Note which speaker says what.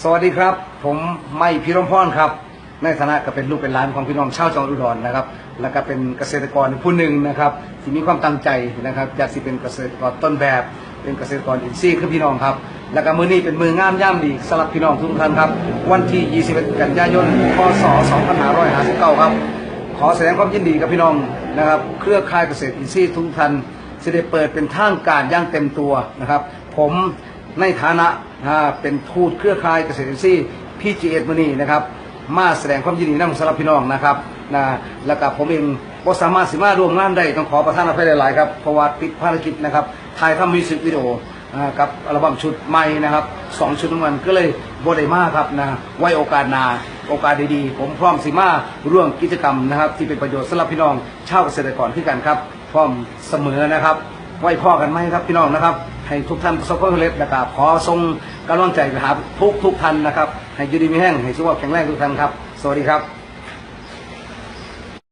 Speaker 1: สวัสดีครับ ผมไม่พิรมพรครับ ในฐานะก็เป็นลูกเป็นหลานของพี่น้องชาวจังหวัดอุดรนะครับ แล้วก็เป็นเกษตรกรผู้หนึ่งนะครับที่มีความตั้งใจนะครับอยากสิเป็นเกษตรกรต้นแบบ เป็นเกษตรกรอินทรีย์คือพี่น้องครับ แล้วก็มือนี้เป็นมืองามย่ามดีสำหรับพี่น้องทุกท่านครับ วันที่ 21 กันยายน พศ 2559 ครับ ขอแสดงความยินดีกับพี่น้องนะครับ เครือข่ายเกษตรอินทรีย์ทุกท่านจะได้เปิดเป็นทางการย่างเต็มตัวนะครับ ผม ในฐานะเป็นทูตเครือข่ายเกษตรอินทรีย์พีจีเอสมือนี้นะครับมาแสดงความยินดีนำสำหรับพี่น้องนะครับนะแล้วก็ผมเองก็สามารถสิมาร่วมงานได้ต้องขอประทานอภัยหลายๆครับเพราะว่าติดภารกิจนะครับถ่ายทำมิวสิกวิดีโอกับอัลบั้มชุดใหม่นะครับสองชุดทั้นก็เลยบได้มาครับนะไว้โอกาสนาโอกาสดีๆ ผมพร้อมสิมาร่วมกิจกรรมนะครับ ที่เป็นประโยชน์สำหรับพี่น้องชาวเกษตรกรที่กันครับ พร้อมเสมอนะครับ ไว้พ่อกันไหมครับพี่น้องนะครับ ให้ทุกท่านประสบความสำเร็จนะครับขอทรงกำลังใจไปหาทุกทุกท่านนะครับ ให้ยืดีมีแห้งให้สุขภาพแข็งแรงทุกท่านครับ สวัสดีครับ